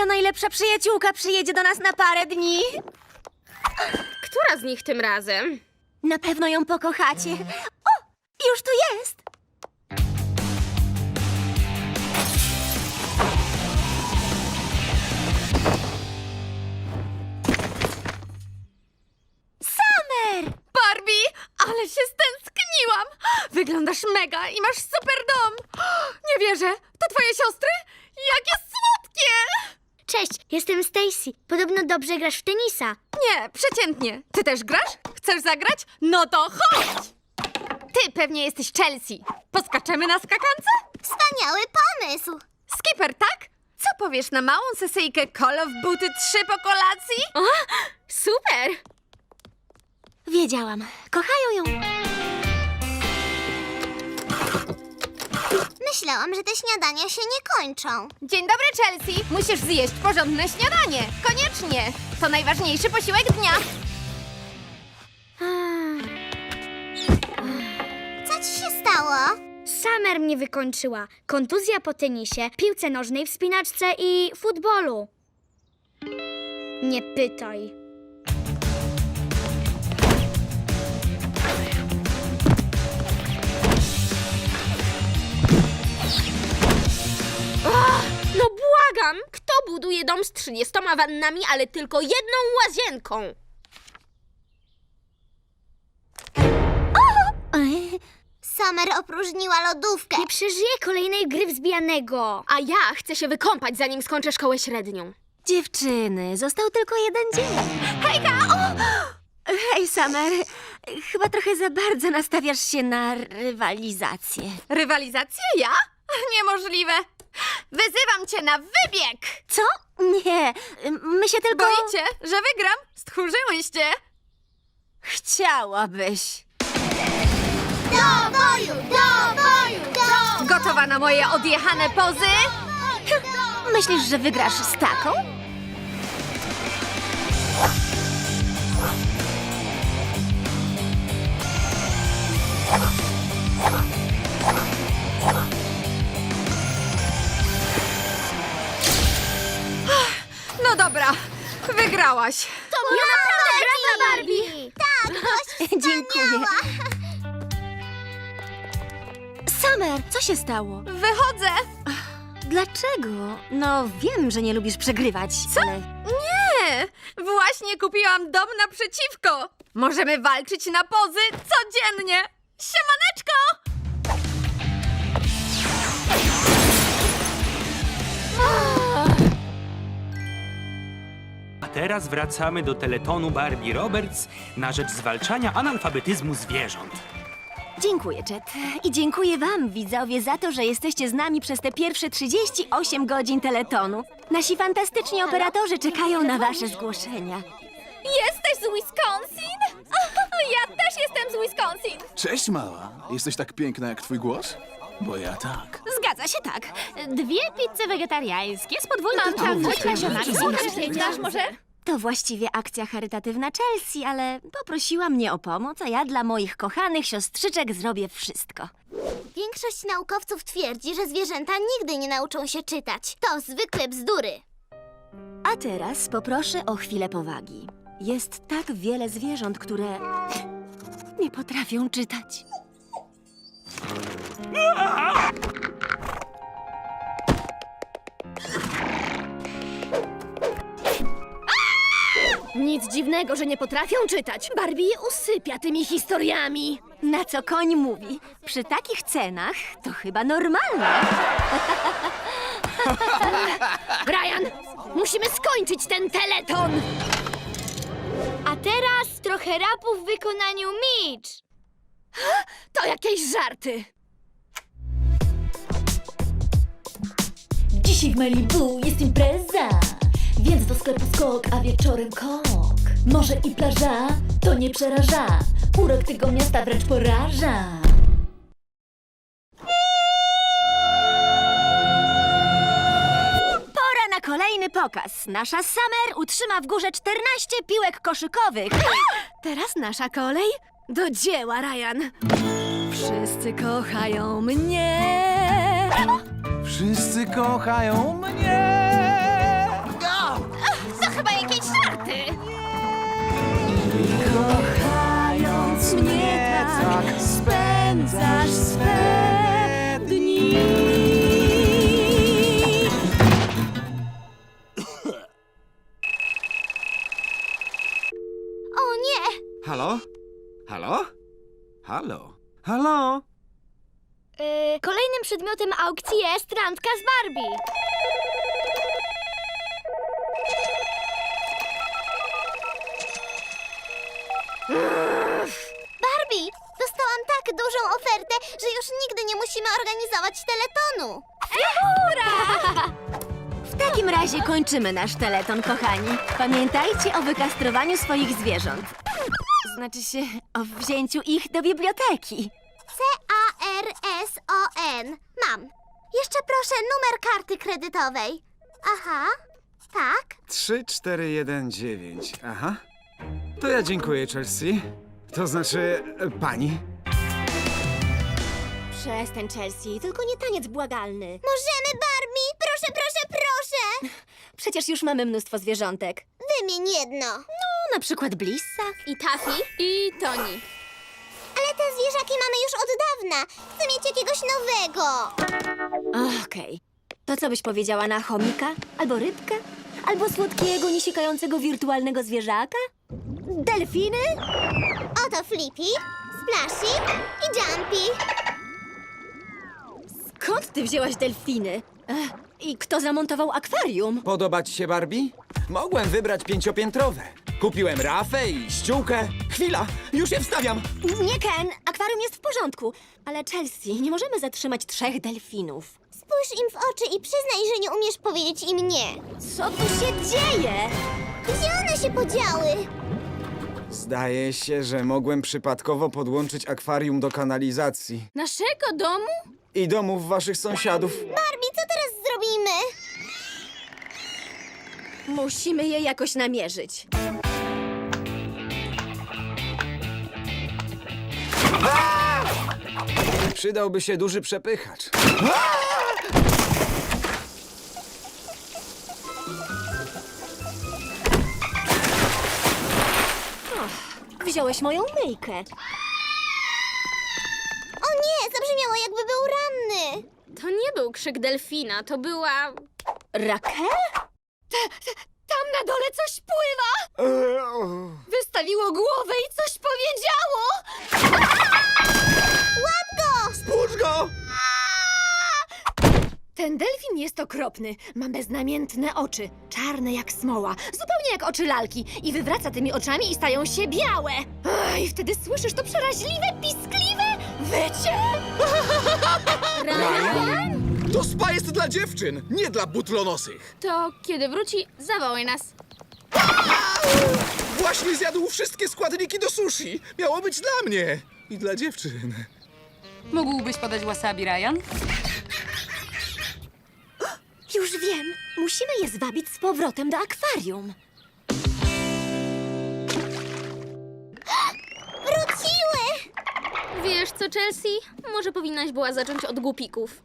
Moja najlepsza przyjaciółka przyjedzie do nas na parę dni. Która z nich tym razem? Na pewno ją pokochacie. O, już tu jest. Summer! Barbie, ale się stęskniłam! Wyglądasz mega i masz super dom! Nie wierzę, to twoje siostry? Jakie słodkie! Cześć, jestem Stacy. Podobno dobrze grasz w tenisa. Nie, przeciętnie. Ty też grasz? Chcesz zagrać? No to chodź! Ty pewnie jesteś Chelsea. Poskaczemy na skakance? Wspaniały pomysł. Skipper, tak? Co powiesz na małą sesyjkę Call of Buty 3 po kolacji? super! Wiedziałam. Kochają ją. Myślałam, że te śniadania się nie kończą. Dzień dobry, Chelsea. Musisz zjeść porządne śniadanie. Koniecznie. To najważniejszy posiłek dnia. Co ci się stało? Summer mnie wykończyła. Kontuzja po tenisie, piłce nożnej, wspinaczce i futbolu. Nie pytaj. Błagam! Kto buduje dom z 30 wannami, ale tylko jedną łazienką? Summer opróżniła lodówkę. Nie przeżyje kolejnej gry wzbijanego. A ja chcę się wykąpać, zanim skończę szkołę średnią. Dziewczyny, został tylko jeden dzień. Hejka! O! Hej, Summer. Chyba trochę za bardzo nastawiasz się na rywalizację. Rywalizację? Ja? Niemożliwe. Wyzywam cię na wybieg! Co? Nie, my się tylko... Boicie, że wygram? Stchórzyłyście. Chciałabyś. Do boju, do boju, do Gotowa na moje odjechane pozy? Myślisz, że wygrasz z taką? Dobra, wygrałaś. To ja naprawdę Barbie. Tak, Dziękuję. Summer, co się stało? Wychodzę. Dlaczego? No, wiem, że nie lubisz przegrywać, Co? ale... Nie, właśnie kupiłam dom naprzeciwko. Możemy walczyć na pozy codziennie. Siemaneczko! Teraz wracamy do teletonu Barbie Roberts na rzecz zwalczania analfabetyzmu zwierząt. Dziękuję, Chet. I dziękuję wam, widzowie, za to, że jesteście z nami przez te pierwsze 38 godzin teletonu. Nasi fantastyczni operatorzy czekają na wasze zgłoszenia. Jesteś z Wisconsin? Ja też jestem z Wisconsin. Cześć, mała. Jesteś tak piękna jak twój głos? Bo ja tak. Zgadza się tak. Dwie pizze wegetariańskie z podwójnym Mam tam coś nasionami. Słuchasz, dasz może? To właściwie akcja charytatywna Chelsea, ale poprosiła mnie o pomoc, a ja dla moich kochanych siostrzyczek zrobię wszystko. Większość naukowców twierdzi, że zwierzęta nigdy nie nauczą się czytać. To zwykłe bzdury. A teraz poproszę o chwilę powagi. Jest tak wiele zwierząt, które nie potrafią czytać. Nic dziwnego, że nie potrafią czytać. Barbie je usypia tymi historiami. Na co koń mówi? Przy takich cenach to chyba normalne. Brian, musimy skończyć ten teleton. A teraz trochę rapu w wykonaniu Mitch. To jakieś żarty. Dzisiaj w Malibu jest impreza, więc do sklepu skok, a wieczorem kok. Morze i plaża to nie przeraża, urok tego miasta wręcz poraża. Pora na kolejny pokaz. Nasza Summer utrzyma w górze 14 piłek koszykowych. Teraz nasza kolej. Do dzieła, Ryan. Wszyscy kochają mnie. Wszyscy kochają mnie. Halo? Yy, kolejnym przedmiotem aukcji jest randka z Barbie. Barbie, dostałam tak dużą ofertę, że już nigdy nie musimy organizować teletonu. W takim razie kończymy nasz teleton, kochani. Pamiętajcie o wykastrowaniu swoich zwierząt. Znaczy się o wzięciu ich do biblioteki. C-A-R-S-O-N. Mam. Jeszcze proszę numer karty kredytowej. Aha, tak. 3419. Aha. To ja dziękuję, Chelsea. To znaczy, e, pani. Przestań, Chelsea, tylko nie taniec błagalny. Możemy, Barbie? Proszę, proszę, proszę. Przecież już mamy mnóstwo zwierzątek. Wymień jedno. Na przykład Blissa. I Taffy, i Toni. Ale te zwierzaki mamy już od dawna. Chcę mieć jakiegoś nowego. Okej. To co byś powiedziała na chomika? Albo rybkę? Albo słodkiego, niesikającego wirtualnego zwierzaka? Delfiny? Oto Flippy, Splashy i Jumpy. Skąd ty wzięłaś delfiny? Ech, I kto zamontował akwarium? Podoba ci się Barbie? Mogłem wybrać pięciopiętrowe. Kupiłem rafę i ściółkę. Chwila, już je wstawiam. Nie, Ken, akwarium jest w porządku. Ale Chelsea, nie możemy zatrzymać trzech delfinów. Spójrz im w oczy i przyznaj, że nie umiesz powiedzieć im nie. Co tu się dzieje? Gdzie one się podziały? Zdaje się, że mogłem przypadkowo podłączyć akwarium do kanalizacji Naszego domu? i domów waszych sąsiadów. Barbie, co teraz zrobimy? Musimy je jakoś namierzyć. Przydałby się duży przepychacz. Wziąłeś moją myjkę. O nie, zabrzmiało jakby był ranny. To nie był krzyk delfina, to była... Rakel? Tam na dole coś pływa! Eee, Wystawiło głowę i coś powiedziało! Spójrz go! Ten delfin jest okropny. Ma beznamiętne oczy, czarne jak smoła, zupełnie jak oczy lalki i wywraca tymi oczami i stają się białe. Ach, I wtedy słyszysz to przeraźliwe, piskliwe wycie. Ryan? To spa jest dla dziewczyn, nie dla butlonosych. To kiedy wróci, zawołaj nas. Właśnie zjadł wszystkie składniki do sushi. Miało być dla mnie i dla dziewczyn. Mógłbyś podać wasabi, Ryan? Już wiem. Musimy je zwabić z powrotem do akwarium. Wróciły! Wiesz co, Chelsea? Może powinnaś była zacząć od głupików.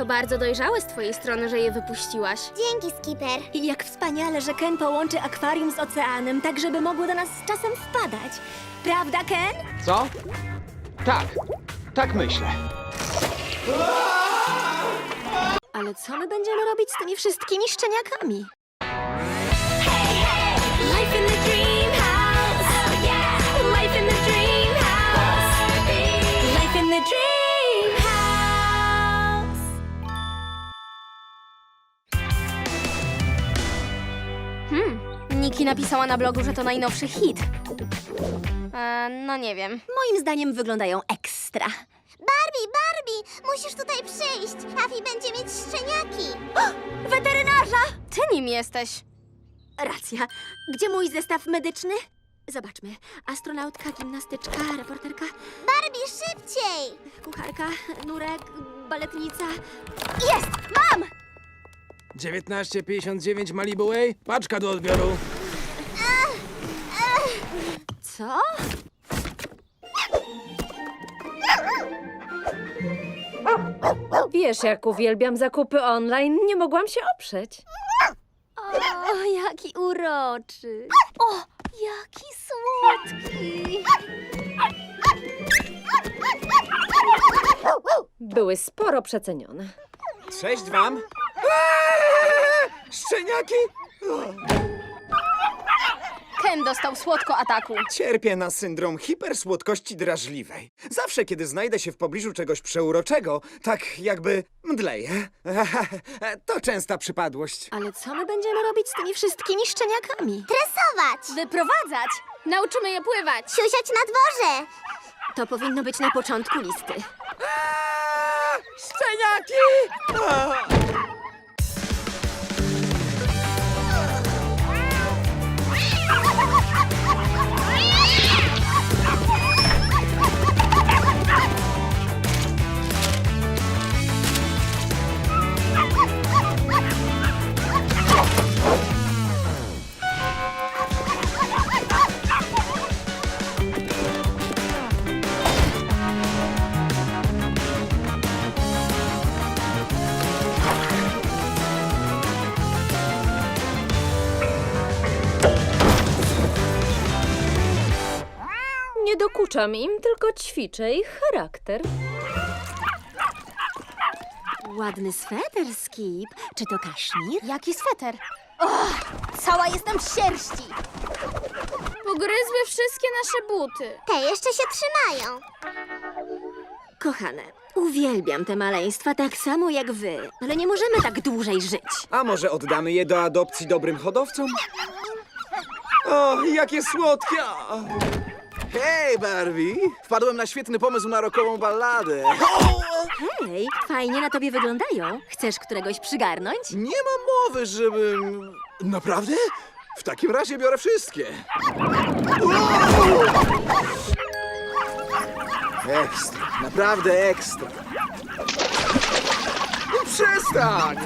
To bardzo dojrzałe z twojej strony, że je wypuściłaś. Dzięki, Skipper. I jak wspaniale, że Ken połączy akwarium z oceanem, tak żeby mogło do nas z czasem wpadać. Prawda, Ken? Co? Tak, tak myślę. Ale co my będziemy robić z tymi wszystkimi szczeniakami? Niki napisała na blogu, że to najnowszy hit. E, no nie wiem. Moim zdaniem wyglądają ekstra. Barbie, Barbie! Musisz tutaj przyjść. Taffy będzie mieć szczeniaki. Weterynarza! Ty nim jesteś. Racja. Gdzie mój zestaw medyczny? Zobaczmy. Astronautka, gimnastyczka, reporterka, Barbie, szybciej! kucharka, nurek, baletnica. Jest! Mam! 1959 Malibu Way, paczka do odbioru. Co? Wiesz, jak uwielbiam zakupy online, nie mogłam się oprzeć. O, jaki uroczy. O, jaki słodki. Były sporo przecenione. Cześć wam! Eee! Szczeniaki! Ken dostał słodko ataku. Cierpię na syndrom hipersłodkości drażliwej. Zawsze, kiedy znajdę się w pobliżu czegoś przeuroczego, tak jakby mdleję. To częsta przypadłość. Ale co my będziemy robić z tymi wszystkimi szczeniakami? Tresować! Wyprowadzać! Nauczymy je pływać! Siusiać na dworze! To powinno być na początku listy. Eee! Szczeniaki! Dokuczam im, tylko ćwiczę ich charakter. Ładny sweter, Skip. Czy to kaszmir? Jaki sweter? Och, cała jestem w sierści! Pogryzły wszystkie nasze buty. Te jeszcze się trzymają. Kochane, uwielbiam te maleństwa tak samo jak wy, ale nie możemy tak dłużej żyć. A może oddamy je do adopcji dobrym hodowcom? O, jakie słodkie! Hej, Barbie! Wpadłem na świetny pomysł na rokową balladę. Hej, fajnie na tobie wyglądają. Chcesz któregoś przygarnąć? Nie ma mowy, żebym... Naprawdę? W takim razie biorę wszystkie. Ekstra, naprawdę ekstra. No Przestań!